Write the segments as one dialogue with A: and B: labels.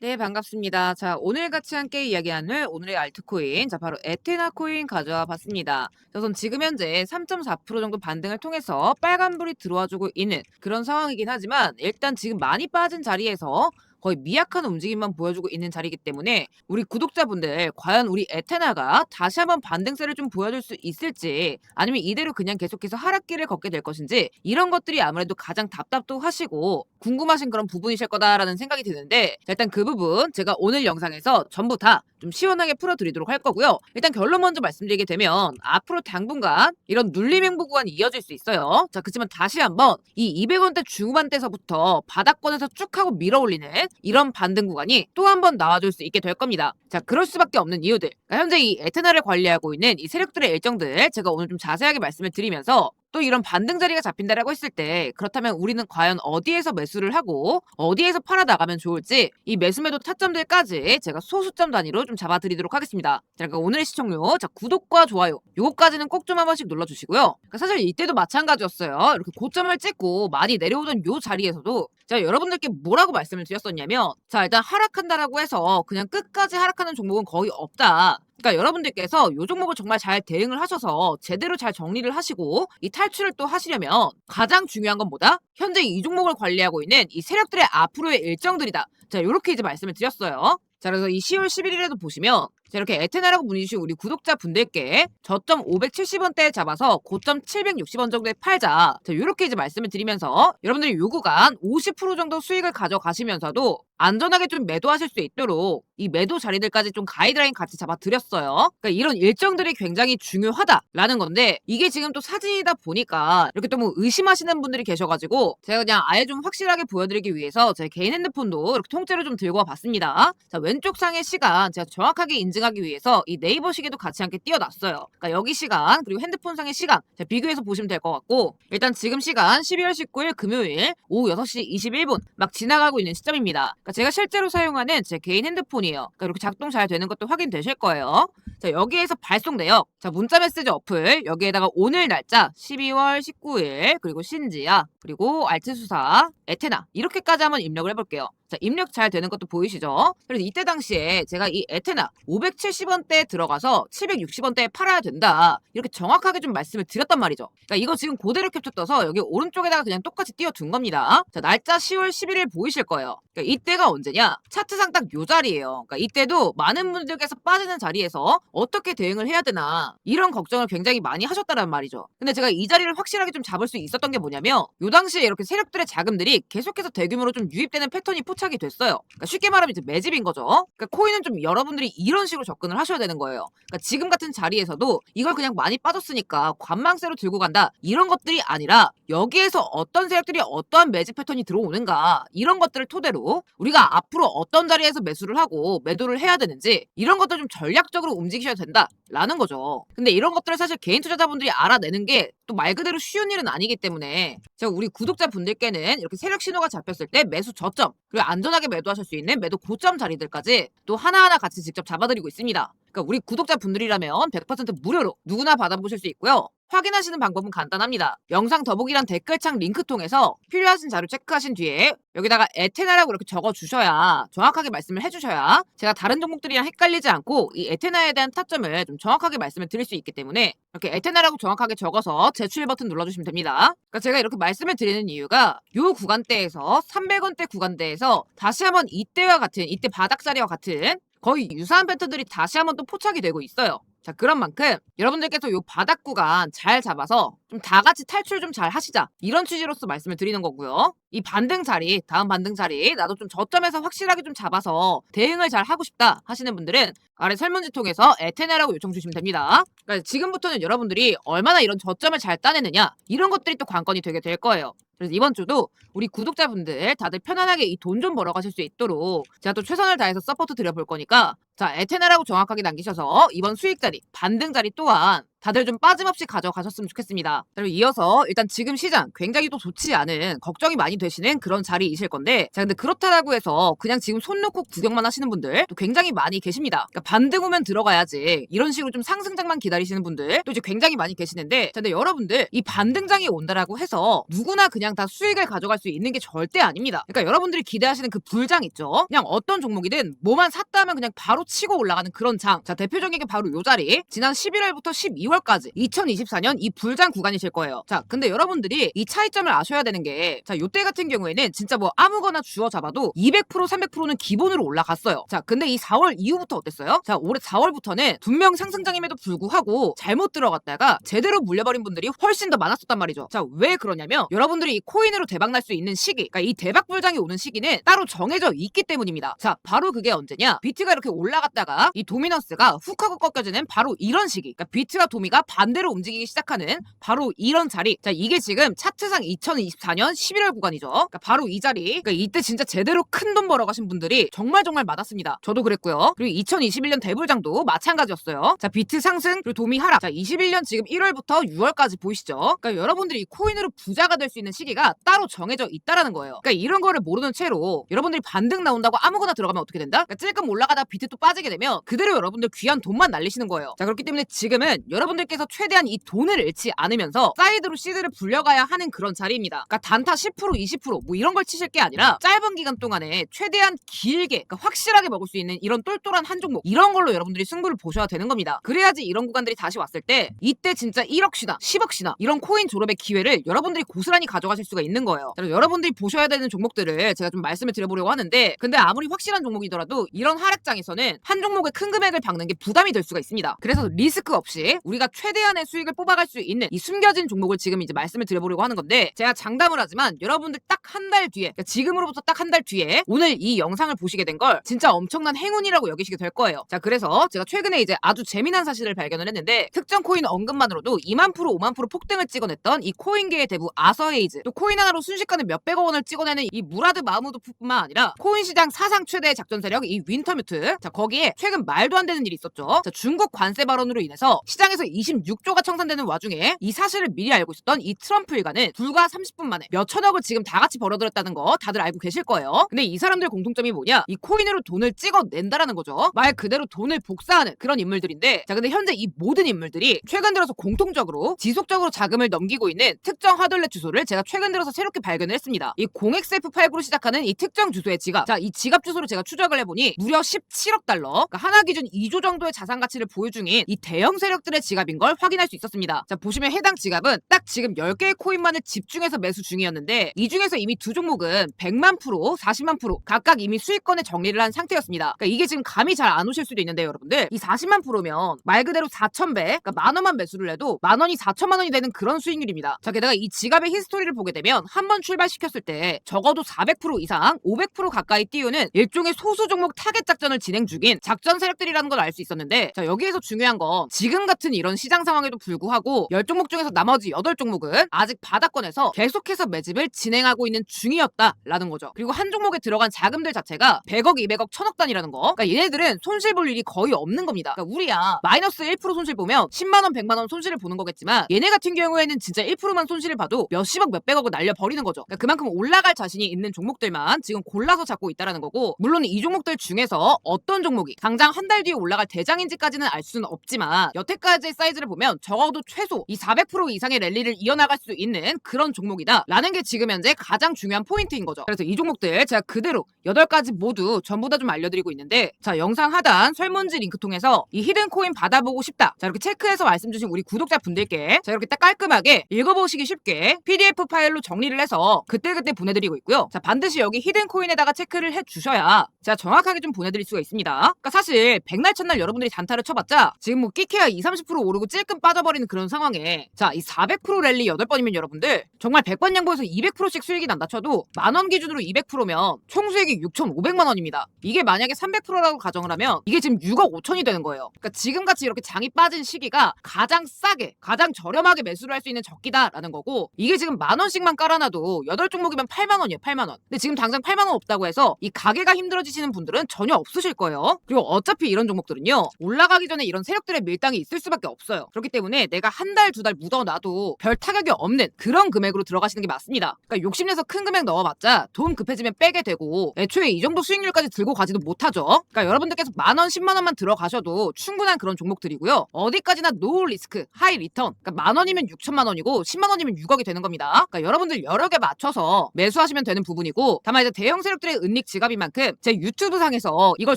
A: 네, 반갑습니다. 자, 오늘 같이 함께 이야기 나눌 오늘의 알트코인, 자, 바로 에테나 코인 가져와 봤습니다. 우선 지금 현재 3.4% 정도 반등을 통해서 빨간불이 들어와주고 있는 그런 상황이긴 하지만 일단 지금 많이 빠진 자리에서 거의 미약한 움직임만 보여주고 있는 자리이기 때문에 우리 구독자분들 과연 우리 에테나가 다시 한번 반등세를 좀 보여줄 수 있을지 아니면 이대로 그냥 계속해서 하락길을 걷게 될 것인지 이런 것들이 아무래도 가장 답답도 하시고 궁금하신 그런 부분이실 거다라는 생각이 드는데 자, 일단 그 부분 제가 오늘 영상에서 전부 다좀 시원하게 풀어드리도록 할 거고요. 일단 결론 먼저 말씀드리게 되면 앞으로 당분간 이런 눌림 행보 구간이 이어질 수 있어요. 자 그렇지만 다시 한번 이 200원대 중반대에서부터 바닥권에서 쭉 하고 밀어올리는 이런 반등 구간이 또 한 번 나와줄 수 있게 될 겁니다. 자 그럴 수밖에 없는 이유들 그러니까 현재 이 에테나를 관리하고 있는 이 세력들의 일정들 제가 오늘 좀 자세하게 말씀을 드리면서 또 이런 반등 자리가 잡힌다라고 했을 때 그렇다면 우리는 과연 어디에서 매수를 하고 어디에서 팔아 나가면 좋을지 이 매수 매도 타점들까지 제가 소수점 단위로 좀 잡아드리도록 하겠습니다. 자, 그러니까 오늘의 시청료 자 구독과 좋아요 요거까지는 꼭 좀 한 번씩 눌러주시고요. 그러니까 사실 이때도 마찬가지였어요. 이렇게 고점을 찍고 많이 내려오던 요 자리에서도 제가 여러분들께 뭐라고 말씀을 드렸었냐면 자 일단 하락한다라고 해서 그냥 끝까지 하락하는 종목은 거의 없다. 그러니까 여러분들께서 요 종목을 정말 잘 대응을 하셔서 제대로 잘 정리를 하시고 이 탈출을 또 하시려면 가장 중요한 건 뭐다? 현재 이 종목을 관리하고 있는 이 세력들의 앞으로의 일정들이다. 자, 요렇게 이제 말씀을 드렸어요. 자, 그래서 이 10월 11일에도 보시면 자, 이렇게 에테나라고 문의주신 우리 구독자 분들께 저점 570원대에 잡아서 고점 760원 정도에 팔자. 자, 요렇게 이제 말씀을 드리면서 여러분들이 요 구간 50% 정도 수익을 가져가시면서도 안전하게 좀 매도하실 수 있도록 이 매도 자리들까지 좀 가이드라인 같이 잡아드렸어요. 그러니까 이런 일정들이 굉장히 중요하다라는 건데 이게 지금 또 사진이다 보니까 이렇게 또 뭐 의심하시는 분들이 계셔가지고 제가 그냥 아예 좀 확실하게 보여드리기 위해서 제 개인 핸드폰도 이렇게 통째로 좀 들고 와봤습니다. 자 왼쪽 상의 시간 제가 정확하게 인 증하기 위해서 이 네이버 시계도 같이 함께 띄워놨어요. 그러니까 여기 시간 그리고 핸드폰 상의 시간 비교해서 보시면 될 것 같고 일단 지금 시간 12월 19일 금요일 오후 6시 21분 막 지나가고 있는 시점입니다. 그러니까 제가 실제로 사용하는 제 개인 핸드폰이에요. 그러니까 이렇게 작동 잘 되는 것도 확인되실 거예요. 자, 여기에서 발송 내역. 자, 문자 메시지 어플. 여기에다가 오늘 날짜 12월 19일, 그리고 신지야, 그리고 알트수사, 에테나. 이렇게까지 한번 입력을 해볼게요. 자, 입력 잘 되는 것도 보이시죠? 그래서 이때 당시에 제가 이 에테나 570원대에 들어가서 760원대에 팔아야 된다. 이렇게 정확하게 좀 말씀을 드렸단 말이죠. 그러니까 이거 지금 그대로 캡처 떠서 여기 오른쪽에다가 그냥 똑같이 띄워둔 겁니다. 자, 날짜 10월 11일 보이실 거예요. 그러니까 이때가 언제냐? 차트상 딱 요 자리예요. 그러니까 이때도 많은 분들께서 빠지는 자리에서 어떻게 대응을 해야 되나 이런 걱정을 굉장히 많이 하셨다는 말이죠. 근데 제가 이 자리를 확실하게 좀 잡을 수 있었던 게 뭐냐면 요 당시에 이렇게 세력들의 자금들이 계속해서 대규모로 좀 유입되는 패턴이 포 착이 됐어요. 그러니까 쉽게 말하면 이제 매집인 거죠. 그러니까 코인은 좀 여러분들이 이런 식으로 접근을 하셔야 되는 거예요. 그러니까 지금 같은 자리에서도 이걸 그냥 많이 빠졌으니까 관망세로 들고 간다 이런 것들이 아니라 여기에서 어떤 세력들이 어떠한 매집 패턴이 들어오는가 이런 것들을 토대로 우리가 앞으로 어떤 자리에서 매수를 하고 매도를 해야 되는지 이런 것들 좀 전략적으로 움직이셔야 된다라는 거죠. 근데 이런 것들을 사실 개인 투자자분들이 알아내는 게 또 말 그대로 쉬운 일은 아니기 때문에 제가 우리 구독자 분들께는 이렇게 세력 신호가 잡혔을 때 매수 저점 그리고 안전하게 매도하실 수 있는 매도 고점 자리들까지 또 하나하나 같이 직접 잡아드리고 있습니다. 그러니까 우리 구독자 분들이라면 100% 무료로 누구나 받아보실 수 있고요. 확인하시는 방법은 간단합니다. 영상 더보기란 댓글창 링크 통해서 필요하신 자료 체크하신 뒤에 여기다가 에테나라고 이렇게 적어 주셔야 정확하게 말씀을 해주셔야 제가 다른 종목들이랑 헷갈리지 않고 이 에테나에 대한 타점을 좀 정확하게 말씀을 드릴 수 있기 때문에 이렇게 에테나라고 정확하게 적어서 제출 버튼 눌러주시면 됩니다. 그러니까 제가 이렇게 말씀을 드리는 이유가 요 구간대에서 300원대 구간대에서 다시 한번 이때와 같은 이때 바닥자리와 같은 거의 유사한 패턴들이 다시 한번 또 포착이 되고 있어요. 자, 그런 만큼 여러분들께서 요 바닥 구간 잘 잡아서 좀 다 같이 탈출 좀 잘 하시자. 이런 취지로서 말씀을 드리는 거고요. 이 반등 자리, 다음 반등 자리, 나도 좀 저점에서 확실하게 좀 잡아서 대응을 잘 하고 싶다 하시는 분들은 아래 설문지 통해서 에테나라고 요청 주시면 됩니다. 그러니까 지금부터는 여러분들이 얼마나 이런 저점을 잘 따내느냐 이런 것들이 또 관건이 되게 될 거예요. 그래서 이번 주도 우리 구독자분들 다들 편안하게 이 돈 좀 벌어가실 수 있도록 제가 또 최선을 다해서 서포트 드려볼 거니까 자 에테나라고 정확하게 남기셔서 이번 수익 자리, 반등 자리 또한 다들 좀 빠짐없이 가져가셨으면 좋겠습니다. 그리고 이어서 일단 지금 시장 굉장히 또 좋지 않은 걱정이 많이 되시는 그런 자리이실 건데 자 근데 그렇다고 해서 그냥 지금 손 놓고 구경만 하시는 분들 또 굉장히 많이 계십니다. 그러니까 반등 오면 들어가야지 이런 식으로 좀 상승장만 기다리시는 분들 또 이제 굉장히 많이 계시는데 자 근데 여러분들 이 반등장이 온다라고 해서 누구나 그냥 다 수익을 가져갈 수 있는 게 절대 아닙니다. 그러니까 여러분들이 기대하시는 그 불장 있죠. 그냥 어떤 종목이든 뭐만 샀다 하면 그냥 바로 치고 올라가는 그런 장. 자 대표적인 게 바로 요 자리. 지난 11월부터 12월 까지 2024년 이 불장 구간이실 거예요. 자 근데 여러분들이 이 차이점을 아셔야 되는 게 자 요때 같은 경우에는 진짜 뭐 아무거나 주어 잡아도 200% 300%는 기본으로 올라갔어요. 자 근데 이 4월 이후부터 어땠어요? 자 올해 4월부터는 분명 상승장임에도 불구하고 잘못 들어갔다가 제대로 물려버린 분들이 훨씬 더 많았었단 말이죠. 자 왜 그러냐면 여러분들이 이 코인으로 대박 날 수 있는 시기, 그러니까 이 대박 불장이 오는 시기는 따로 정해져 있기 때문입니다. 자 바로 그게 언제냐? 비트가 이렇게 올라갔다가 이 도미넌스가 훅 하고 꺾여지는 바로 이런 시기, 그러니까 비트와 도미가 반대로 움직이기 시작하는 바로 이런 자리. 자 이게 지금 차트상 2024년 11월 구간이죠. 그러니까 바로 이 자리. 그러니까 이때 진짜 제대로 큰 돈 벌어가신 분들이 정말 정말 많았습니다. 저도 그랬고요. 그리고 2021년 대불장도 마찬가지였어요. 자 비트 상승 그리고 도미 하락. 자 21년 지금 1월부터 6월까지 보이시죠? 그러니까 여러분들이 이 코인으로 부자가 될 수 있는 시기가 따로 정해져 있다라는 거예요. 그러니까 이런 거를 모르는 채로 여러분들이 반등 나온다고 아무거나 들어가면 어떻게 된다? 그러니까 찔끔 올라가다 비트 또 빠지게 되면 그대로 여러분들 귀한 돈만 날리시는 거예요. 자 그렇기 때문에 지금은 여러분 들께서 최대한 이 돈을 잃지 않으면서 사이드로 시드를 불려가야 하는 그런 자리입니다. 그러니까 단타 10% 20%뭐 이런 걸 치실 게 아니라 짧은 기간 동안에 최대한 길게 그러니까 확실하게 먹을 수 있는 이런 똘똘한 한 종목 이런 걸로 여러분들이 승부를 보셔야 되는 겁니다. 그래야지 이런 구간들이 다시 왔을 때 이때 진짜 1억이나 10억이나 이런 코인 졸업의 기회를 여러분들이 고스란히 가져가실 수가 있는 거예요. 여러분들이 보셔야 되는 종목들을 제가 좀 말씀을 드려보려고 하는데 근데 아무리 확실한 종목이더라도 이런 하락장에서는 한 종목의 큰 금액을 박는 게 부담이 될 수가 있습니다. 그래서 리스크 없이 우리 가 최대한의 수익을 뽑아갈 수 있는 이 숨겨진 종목을 지금 이제 말씀을 드려보려고 하는 건데 제가 장담을 하지만 여러분들 딱 한 달 뒤에 그러니까 지금으로부터 딱 한 달 뒤에 오늘 이 영상을 보시게 된 걸 진짜 엄청난 행운이라고 여기시게 될 거예요. 자 그래서 제가 최근에 이제 아주 재미난 사실을 발견을 했는데 특정 코인 언급만으로도 2만 프로 5만 프로 폭등을 찍어냈던 이 코인계의 대부 아서헤이즈 또 코인 하나로 순식간에 몇백억 원을 찍어내는 이 무라드 마무드뿐만 아니라 코인 시장 사상 최대의 작전 세력 이 윈터뮤트 자 거기에 최근 말도 안 되는 일이 있었죠. 자 중국 관세 발언으로 인해서 시장에서 26조가 청산되는 와중에 이 사실을 미리 알고 있었던 이 트럼프 일가는 불과 30분 만에 몇 천억을 지금 다 같이 벌어들였다는 거 다들 알고 계실 거예요. 근데 이 사람들 공통점이 뭐냐? 이 코인으로 돈을 찍어낸다라는 거죠. 말 그대로 돈을 복사하는 그런 인물들인데 자 근데 현재 이 모든 인물들이 최근 들어서 공통적으로 지속적으로 자금을 넘기고 있는 특정 하들렛 주소를 제가 최근 들어서 새롭게 발견을 했습니다. 이 0xF89로 시작하는 이 특정 주소의 지갑 자 이 지갑 주소를 제가 추적을 해보니 무려 17억 달러 그러니까 하나 기준 2조 정도의 자산 가치를 보유 중인 이 대형 세력들의 지갑 인 걸 확인할 수 있었습니다. 자 보시면 해당 지갑은 딱 지금 10개의 코인만을 집중해서 매수 중이었는데 이 중에서 이미 두 종목은 100만 프로, 40만 프로 각각 이미 수익권에 정리를 한 상태였습니다. 그러니까 이게 지금 감이 잘 안 오실 수도 있는데 여러분들 이 40만 프로면 말 그대로 4천 배, 그러니까 만 원만 매수를 해도 만 원이 4천만 원이 되는 그런 수익률입니다. 자 게다가 이 지갑의 히스토리를 보게 되면 한 번 출발시켰을 때 적어도 400% 이상, 500% 가까이 띄우는 일종의 소수 종목 타겟 작전을 진행 중인 작전 세력들이라는 걸 알 수 있었는데 자 여기에서 중요한 건 지금 같은 이런 시장 상황에도 불구하고 10종목 중에서 나머지 8종목은 아직 바닥권에서 계속해서 매집을 진행하고 있는 중이었다라는 거죠. 그리고 한 종목에 들어간 자금들 자체가 100억, 200억, 1000억 단위라는 거. 그러니까 얘네들은 손실 볼 일이 거의 없는 겁니다. 그러니까 우리야 마이너스 1% 손실 보면 10만 원, 100만 원 손실을 보는 거겠지만 얘네 같은 경우에는 진짜 1%만 손실을 봐도 몇십억, 몇백억을 날려 버리는 거죠. 그러니까 그만큼 올라갈 자신이 있는 종목들만 지금 골라서 잡고 있다라는 거고 물론 이 종목들 중에서 어떤 종목이 당장 한 달 뒤에 올라갈 대장인지까지는 알 수는 없지만 여태까지의 사이즈를 보면 적어도 최소 이 400% 이상의 랠리를 이어나갈 수 있는 그런 종목이다 라는 게 지금 현재 가장 중요한 포인트인 거죠. 그래서 이 종목들 제가 그대로 8가지 모두 전부 다 좀 알려드리고 있는데 자 영상 하단 설문지 링크 통해서 이 히든 코인 받아보고 싶다 자 이렇게 체크해서 말씀 주신 우리 구독자 분들께 자 이렇게 딱 깔끔하게 읽어보시기 쉽게 PDF 파일로 정리를 해서 그때그때 보내드리고 있고요. 자 반드시 여기 히든 코인에다가 체크를 해주셔야 제가 정확하게 좀 보내드릴 수가 있습니다. 그러니까 사실 백날 첫날 여러분들이 단타를 쳐봤자 지금 뭐 끼케야 2, 30% 오르고 찔끔 빠져버리는 그런 상황에 자 이 400% 랠리 8번이면 여러분들 정말 100번 양보해서 200%씩 수익이 난다 쳐도 만원 기준으로 200%면 총 수익이 6,500만 원입니다. 이게 만약에 300%라고 가정을 하면 이게 지금 6억 5천이 되는 거예요. 그러니까 지금같이 이렇게 장이 빠진 시기가 가장 싸게 가장 저렴하게 매수를 할 수 있는 적기다라는 거고 이게 지금 만 원씩만 깔아놔도 8종목이면 8만 원이에요 8만 원. 근데 지금 당장 8만 원 없다고 해서 이 가게가 힘들어지시는 분들은 전혀 없으실 거예요. 그리고 어차피 이런 종목들은요 올라가기 전에 이런 세력들의 밀당이 있을 수밖에 없어요. 그렇기 때문에 내가 한 달, 두 달 묻어놔도 별 타격이 없는 그런 금액으로 들어가시는 게 맞습니다. 그러니까 욕심내서 큰 금액 넣어봤자 돈 급해지면 빼게 되고 애초에 이 정도 수익률까지 들고 가지도 못하죠. 그러니까 여러분들께서 만 원, 십만 원만 들어가셔도 충분한 그런 종목들이고요. 어디까지나 노 리스크, 하이 리턴. 그러니까 만 원이면 6천만 원이고 10만 원이면 6억이 되는 겁니다. 그러니까 여러분들 여러 개 맞춰서 매수하시면 되는 부분이고 다만 이제 대형 세력들의 은닉 지갑인 만큼 제 유튜브 상에서 이걸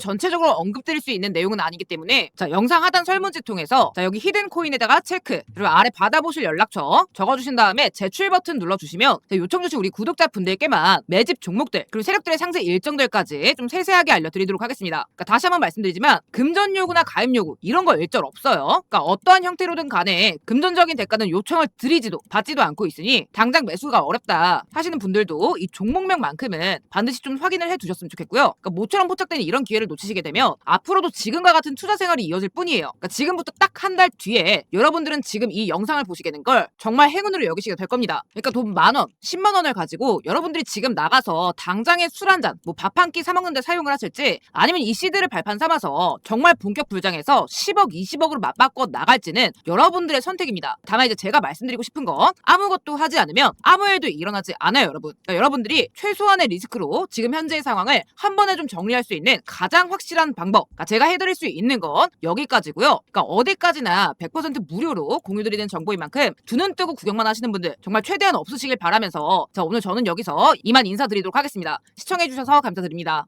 A: 전체적으로 언급드릴 수 있는 내용은 아니기 때문에 자 영상 하단 설문지 통해서 자 여기 히든 코인에다가 체크 그리고 아래 받아보실 연락처 적어주신 다음에 제출 버튼 눌러주시면 자, 요청 주신 우리 구독자 분들께만 매집 종목들 그리고 세력들의 상세 일정들까지 좀 세세하게 알려드리도록 하겠습니다. 그러니까 다시 한번 말씀드리지만 금전 요구나 가입 요구 이런 거 일절 없어요. 그러니까 어떠한 형태로든 간에 금전적인 대가는 요청을 드리지도 받지도 않고 있으니 당장 매수가 어렵다 하시는 분들도 이 종목명만큼은 반드시 좀 확인을 해 두셨으면 좋겠고요. 그러니까 모처럼 포착되는 이런 기회를 놓치시게 되면 앞으로도 지금과 같은 투자 생활이 이어질 뿐이에요. 그러니까 지금부터 딱 한 달 뒤에 여러분들은 지금 이 영상을 보시게 된 걸 정말 행운으로 여기시게 될 겁니다. 그러니까 돈 만 원, 10만 원을 가지고 여러분들이 지금 나가서 당장에 술 한 잔, 뭐 밥 한 끼 사 먹는데 사용을 하실지 아니면 이 시드를 발판 삼아서 정말 본격 불장해서 10억, 20억으로 맞바꿔 나갈지는 여러분들의 선택입니다. 다만 이제 제가 말씀드리고 싶은 건 아무것도 하지 않으면 아무 일도 일어나지 않아요, 여러분. 그러니까 여러분들이 최소한의 리스크로 지금 현재의 상황을 한 번에 좀 정리할 수 있는 가장 확실한 방법. 그러니까 제가 해드릴 수 있는 건 여기까지고요. 그러니까 어디까지 나 100% 무료로 공유드리는 정보인 만큼 두 눈 뜨고 구경만 하시는 분들 정말 최대한 없으시길 바라면서 자 오늘 저는 여기서 이만 인사드리도록 하겠습니다. 시청해주셔서 감사드립니다.